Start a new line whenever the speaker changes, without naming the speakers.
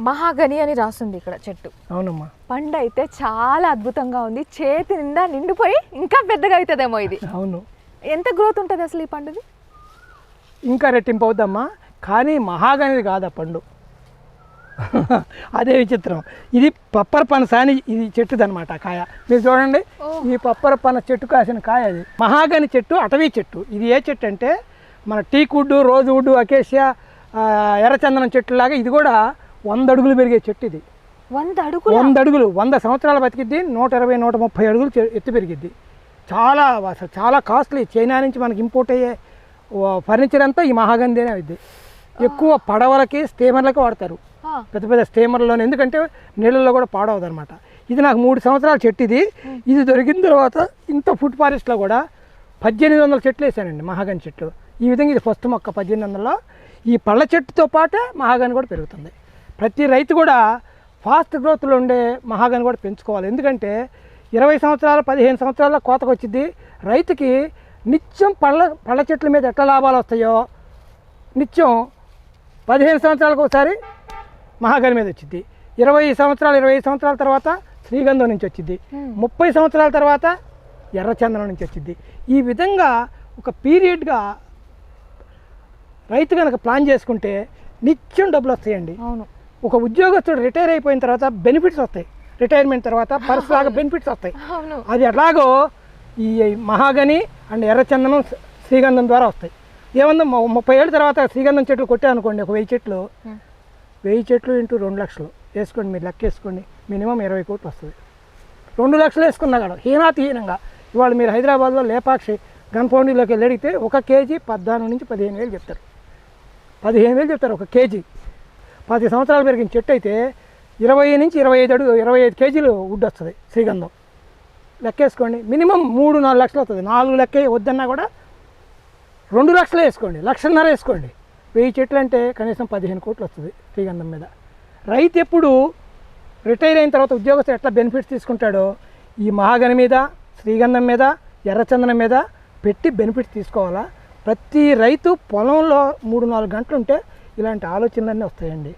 మహాగని అని రాస్తుంది ఇక్కడ చెట్టు.
అవునమ్మా.
పండు అయితే చాలా అద్భుతంగా ఉంది. చేతి నిండా నిండిపోయి ఇంకా పెద్దగా అవుతుందేమో ఇది.
అవును.
ఎంత గ్రోత్ ఉంటుంది అసలు ఈ పండుది?
ఇంకా రెట్టింపు అవుద్దమ్మా కానీ మహాగనిది కాదు ఆ పండు. అదే విచిత్రం. ఇది పప్పర పనస అని ఇది చెట్టుది అనమాట కాయ. మీరు చూడండి. ఈ పప్పర పనస చెట్టు కాసిన కాయ అది. మహాగని చెట్టు అటవీ చెట్టు. ఇది ఏ చెట్టు అంటే మన టీకుడ్ రోజువుడ్ అకేషియా ఆ, ఎర్రచందనం చెట్టు లాగా ఇది కూడా వంద అడుగులు పెరిగే చెట్టు ఇది.
వంద అడుగులు
వంద అడుగులు వంద సంవత్సరాలు బతికిద్ది నూట ఇరవై నూట ముప్పై అడుగులు ఎత్తు పెరిగిద్ది. చాలా అసలు చాలా కాస్ట్లీ. చైనా నుంచి మనకి ఇంపోర్ట్ అయ్యే ఫర్నిచర్ అంతా ఈ మహాగంధినే అవుద్ది ఎక్కువ పడవలకి స్టీమర్లకి వాడతారు. పెద్ద పెద్ద స్టీమర్లోనే ఎందుకంటే నీళ్ళల్లో కూడా పాడవదు అనమాట ఇది నాకు మూడు సంవత్సరాల చెట్టు ఇది. ఇది దొరికిన తర్వాత ఇంత ఫుడ్ ఫారెస్ట్లో కూడా పద్దెనిమిది వందల చెట్లు వేసానండి మహాగని చెట్టు ఈ విధంగా ఇది ఫస్ట్ మొక్క పద్దెనిమిది వందలలో. ఈ పళ్ళ చెట్టుతో పాటే మహాగని కూడా పెరుగుతుంది. ప్రతి రైతు కూడా ఫాస్ట్ గ్రోత్లో ఉండే మహాగని కూడా పెంచుకోవాలి. ఎందుకంటే ఇరవై సంవత్సరాలు పదిహేను సంవత్సరాల కోతకు వచ్చింది రైతుకి నిత్యం పళ్ళ పళ్ళ చెట్ల మీద ఎట్లా లాభాలు వస్తాయో నిత్యం పదిహేను సంవత్సరాలకు ఒకసారి మహాగని మీద వచ్చింది ఇరవై సంవత్సరాలు ఇరవై ఐదు సంవత్సరాల తర్వాత శ్రీగంధం నుంచి వచ్చింది ముప్పై సంవత్సరాల తర్వాత ఎర్రచందనం నుంచి వచ్చింది ఈ విధంగా ఒక పీరియడ్గా రైతు కనుక ప్లాన్ చేసుకుంటే నిత్యం డబ్బులు వస్తాయండి.
అవును.
ఒక ఉద్యోగస్తుడు రిటైర్ అయిపోయిన తర్వాత బెనిఫిట్స్ వస్తాయి. రిటైర్మెంట్ తర్వాత పర్సలాగా బెనిఫిట్స్ వస్తాయి. అది ఎలాగో ఈ మహాగని అండ్ ఎర్రచందనం శ్రీగంధం ద్వారా వస్తాయి. ఏమన్నా ముప్పై ఏళ్ళ తర్వాత శ్రీగంధం చెట్లు కొట్టే అనుకోండి ఒక వెయ్యి చెట్లు. వెయ్యి చెట్లు ఇంటూ రెండు లక్షలు. వేసుకోండి మీరు లెక్క వేసుకోండి. మినిమం ఇరవై కోట్లు వస్తుంది. రెండు లక్షలు వేసుకున్నా కూడా హీనాతిహీనంగా. ఇవాళ మీరు హైదరాబాద్లో లేపాక్షి గన్పౌండీలోకి వెళ్ళి అడిగితే ఒక కేజీ పద్నాలుగు నుంచి పదిహేను వేలు చెప్తారు. పదిహేను వేలు చెప్తారు ఒక కేజీ. పది సంవత్సరాలు పెరిగిన చెట్టు అయితే ఇరవై నుంచి ఇరవై ఐదు అడుగు ఇరవై ఐదు కేజీలు వుడ్ వస్తుంది శ్రీగంధం. లెక్కేసుకోండి. మినిమం మూడు నాలుగు లక్షలు అవుతుంది నాలుగు లెక్క వద్దన్నా కూడా రెండు లక్షలు వేసుకోండి. లక్షన్నర వేసుకోండి. వెయ్యి చెట్లు అంటే కనీసం పదిహేను కోట్లు వస్తుంది శ్రీగంధం మీద. రైతు ఎప్పుడు రిటైర్ అయిన తర్వాత ఉద్యోగస్తులు ఎట్లా బెనిఫిట్స్ తీసుకుంటాడో ఈ మహాగని మీద శ్రీగంధం మీద ఎర్రచందనం మీద పెట్టి బెనిఫిట్స్ తీసుకోవాలా? ప్రతి రైతు పొలంలో మూడు నాలుగు గంటలు ఉంటే ఇలాంటి ఆలోచనలన్నీ వస్తాయండి.